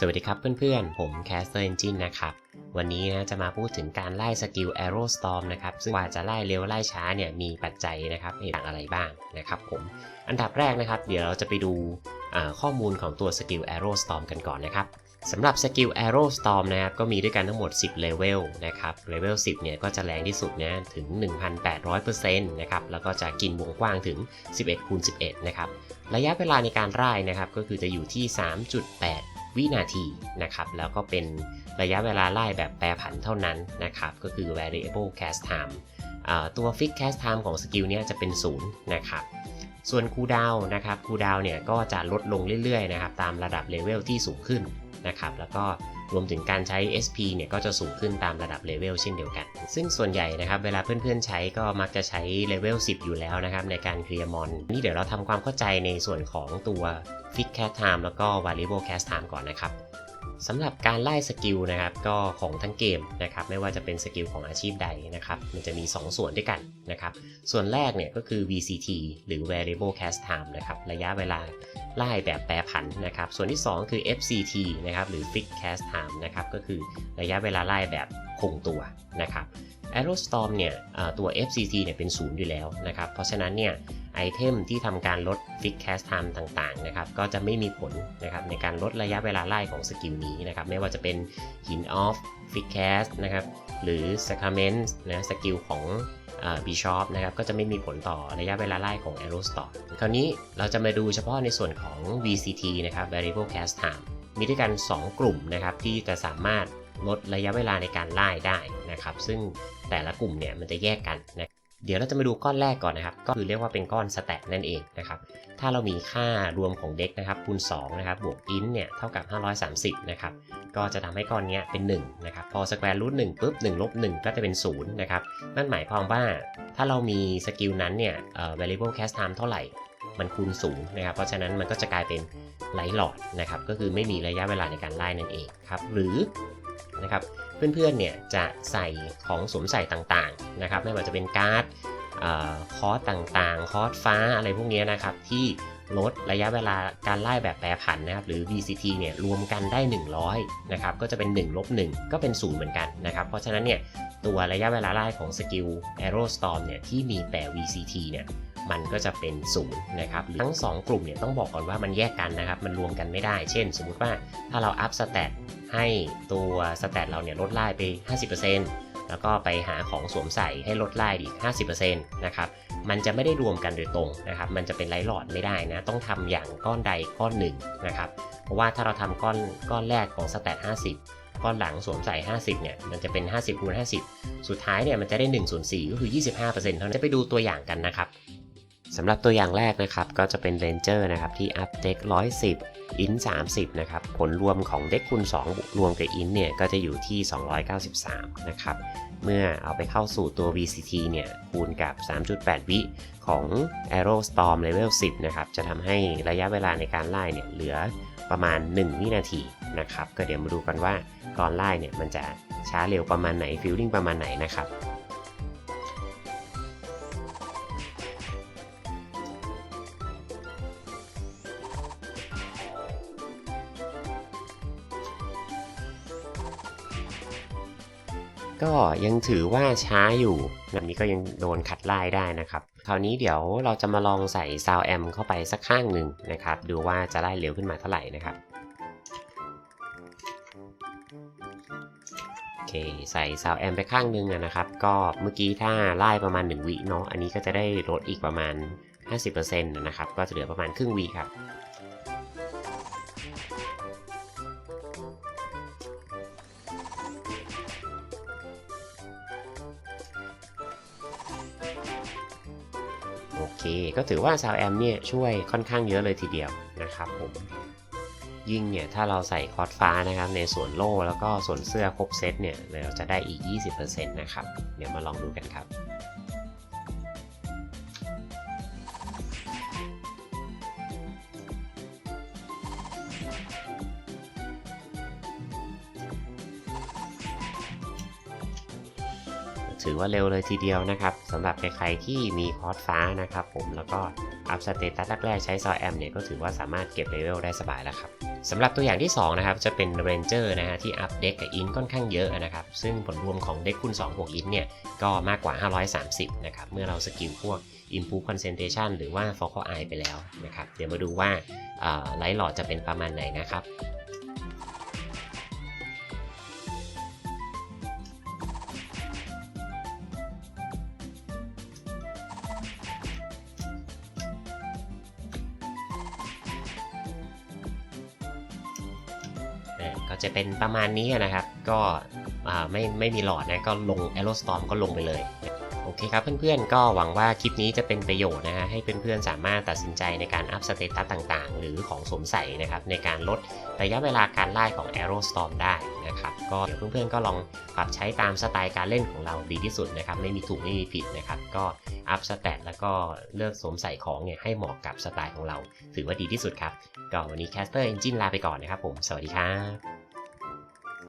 สวัสดีครับเพื่อนๆ ผม Caster Engine นะครับ วันนี้นะจะมาพูดถึงการไล่สกิล Arrow Storm นะครับ ซึ่งกว่าจะไล่เร็วไล่ช้าเนี่ยมีปัจจัยนะครับอย่างอะไรบ้างนะครับผม อันดับแรกนะครับ เดี๋ยวเราจะไปดูข้อมูลของตัวสกิล Arrow Storm กันก่อนนะครับสำหรับสกิล Arrow Storm นะครับ ก็มีด้วยกันทั้งหมด 10 เลเวลนะครับ เลเวล 10 เนี่ยก็จะแรงที่สุดนะถึง 1,800%นะครับ แล้วก็จะกินวงกว้างถึง 11คูณ11 นะครับ ระยะเวลาในการร่นะครับ ก็คือจะอยู่ที่ 3.8 วินาทีนะครับแล้วก็เป็นระยะเวลาไล่แบบแปรผันเท่านั้นนะครับก็คือ variable cast time อ่าตัว fix cast time ของสกิลเนี้ยจะเป็น0นะครับส่วนคูดาวน์นะครับคูดาวเนี่ยก็จะลดลงเรื่อยๆนะครับตามระดับเลเวลที่สูงขึ้นนะครับแล้วก็ รวมถึงการใช้ SP เนี่ยก็จะสูงขึ้นตามระดับเลเวลเช่นเดียวกัน ซึ่งส่วนใหญ่นะครับเวลาเพื่อนๆใช้ก็มักจะใช้เลเวล10 อยู่แล้วนะครับในการเคลียร์มอนนี่เดี๋ยวเราทำความเข้าใจในส่วนของตัว Fix Cast Time แล้วก็ Variable Cast Time ก่อนนะครับ สำหรับการไล่สกิลนะครับก็ของทั้งเกมนะครับไม่ว่าจะเป็นสกิลของอาชีพใดนะครับมันจะมี 2 ส่วนด้วยกันนะครับส่วนแรกเนี่ยก็คือ VCT หรือ Variable Cast Time นะครับระยะเวลาไล่แบบแปรผันนะครับส่วนที่ 2 คือ FCT นะครับหรือ fixed Cast Time นะครับก็คือระยะเวลาไล่แบบคงตัวนะครับ Arrow Storm เนี่ยตัว FCT เนี่ยเป็นศูนย์อยู่แล้วนะครับเพราะฉะนั้นเนี่ย ไอเทมที่ทำการลด Fix Cast Time ต่างๆนะครับก็จะไม่มีผลนะครับในการลดระยะเวลาไล่ของสกิลนี้นะครับไม่ว่าจะเป็นหิน Off Fix Cast นะครับหรือ Sacrament นะสกิลของบีชอปนะครับก็จะไม่มีผลต่อระยะเวลาไล่ของ Arrow Storm คราวนี้เราจะมาดูเฉพาะในส่วนของ VCT นะครับ Variable Cast Time มีด้วยกัน 2 กลุ่มนะครับที่จะสามารถลดระยะเวลาในการไล่ได้นะครับซึ่งแต่ละกลุ่มเนี่ยมันจะแยกกันนะ เดี๋ยวเราจะมาดูก้อนแรกก่อนนะครับ ก็คือเรียกว่าเป็นก้อนสแตทนั่นเองนะครับ ถ้าเรามีค่ารวมของเด็กนะครับคูณ2นะครับบวกอินเนี่ยเท่ากับ 530นะครับ ก็จะทำให้ก้อนเนี้ยเป็น1นะครับ พอสแควร์รูท1ปุ๊บ1ลบ1ก็จะเป็น0นะครับ นั่นหมายความว่าถ้าเรามีสกิลนั้นเนี่ยเอ่อ variable cast time เท่าไหร่ มันคูณ0นะครับ เพราะฉะนั้นมันก็จะกลายเป็นไลท์หลอดนะครับ ก็คือไม่มีระยะเวลาในการไล่นั่นเองครับ หรือนะครับ เพื่อนๆเนี่ยจะใส่ของสวมใส่ต่างๆนะครับ ไม่ว่าจะเป็นการ์ดคอร์สต่างๆ คอร์สฟ้าอะไรพวกนี้นะครับ ที่ลดระยะเวลาการไล่แบบแปรผันนะครับ หรือ VCT เนี่ยรวมกันได้ 100 นะครับ ก็จะเป็น1ลบ1ก็เป็น 0 เหมือนกันนะครับ เพราะฉะนั้นเนี่ยตัวระยะเวลาไล่ของสกิล Arrow Storm เนี่ยที่มีแต่ VCT เนี่ยมันก็จะเป็น0นะครับทั้ง 2 กลุ่มเนี่ยต้องบอกก่อนว่ามันแยกกันนะครับ มันรวมกันไม่ได้ เช่น สมมุติว่าถ้าเราอัพสเตต ให้ตัวสเตตเราเนี่ยลดไล่ไป 50%แล้วก็ไปหาของสวมใส่ให้ลดไล่อีก 50%นะครับมันจะไม่ได้รวมกันโดยตรงนะครับ มันจะเป็นไลหลอดไม่ได้นะ ต้องทำอย่างก้อนใดก้อนหนึ่งนะครับ เพราะว่าถ้าเราทำก้อนก้อนแรกของสแตท50 ก้อนหลังสวมใส่ 50 เนี่ย มันจะเป็น 50คูณ50 สุดท้ายเนี่ยมันจะได้1ส่วน4ก็คือ 25%เท่านั้น จะไปดูตัวอย่างกันนะครับ สำหรับตัวอย่างแรกนะครับก็จะเป็นเรนเจอร์นะครับที่อัพเด็ก110 อิน30 นะครับ ผลรวมของเด็กคูณ 2 รวมกับอินเนี่ย ก็จะอยู่ที่ 293 นะครับ เมื่อเอาไปเข้าสู่ตัว VCT เนี่ย คูณกับ 3.8 วิของ Arrow Storm Level 10 นะครับ จะทำให้ระยะเวลาในการไล่เนี่ย เหลือประมาณ 1 วินาทีนะครับ ก็เดี๋ยวมาดูกันว่าก่อนไล่เนี่ยมันจะช้าเร็วประมาณไหนฟิลลิ่งประมาณไหนนะครับ ก็ยังถือว่าช้าอยู่แบบนี้ก็ยังโดนขัดไล่ได้นะครับ คราวนี้เดี๋ยวเราจะมาลองใส่ซาวแอมเข้าไปสักข้างหนึ่งนะครับ ดูว่าจะไล่เร็วขึ้นมาเท่าไหร่นะครับโอเคใส่ซาวแอมไปข้างหนึงนะครับ ก็เมื่อกี้ถ้าไล่ประมาณ 1 วิเนาะอันนี้ก็จะได้ลดอีกประมาณ 50%นะครับ ก็จะเหลือประมาณครึ่งวิครับ คก็ถือว่าซาวแอมเนี่ยช่วยค่อนข้างเยอะเลยทีเดียวนะครับผมยิ่งเนี่ยถ้าเราใส่คอร์สฟ้านะครับในส่วนโล่แล้วก็ส่วนเสื้อครบเซตเนี่ยเราจะได้อีก 20%นะครับ เดี๋ยวมาลองดูกันครับ ถือว่าเร็วเลยทีเดียวนะครับสำหรับใครๆที่มีคอร์สฟ้านะครับผมแล้วก็อัพสเตตัสแรกๆใช้ซอยแอมเนี่ยก็ถือว่าสามารถเก็บเลเวลได้สบายแล้วครับสำหรับตัวอย่างที่ 2 นะครับ จะเป็น Ranger นะฮะที่อัพเด็กกับอินค่อนข้างเยอะนะครับ ซึ่งผลรวมของเด็กคูณ2บวกอินเนี่ยก็มากกว่า 530 นะครับ เมื่อเราสกิลพวก Improve Concentration หรือว่า Focal Eye ไปแล้วนะครับ เดี๋ยวมาดูว่าไลท์หลอดจะเป็นประมาณไหนนะครับ ก็จะเป็นประมาณนี้นะครับ ก็ไม่ไม่มีหลอดนะก็ลง a อ r o s t o r m ก็ลงไปเลย โอเคครับเพื่อนๆ ก็หวังว่าคลิปนี้จะเป็นประโยชน์นะฮะให้เพื่อนๆ สามารถตัดสินใจในการอัพสเตตัสต่างๆ หรือของสวมใส่นะครับในการลดระยะเวลาการไล่ของ Aerostorm ได้นะครับก็เดี๋ยวเพื่อนๆ ก็ลองปรับใช้ตามสไตล์การเล่นของเราดีที่สุดนะครับไม่มีถูกไม่มีผิดนะครับก็อัพสเตตแล้วก็เลือกสวมใส่ของเนี่ยให้เหมาะกับสไตล์ของเรา ถือว่าดีที่สุดครับก็วันนี้ Caster Engine ลาไปก่อนนะครับผมสวัสดีครับ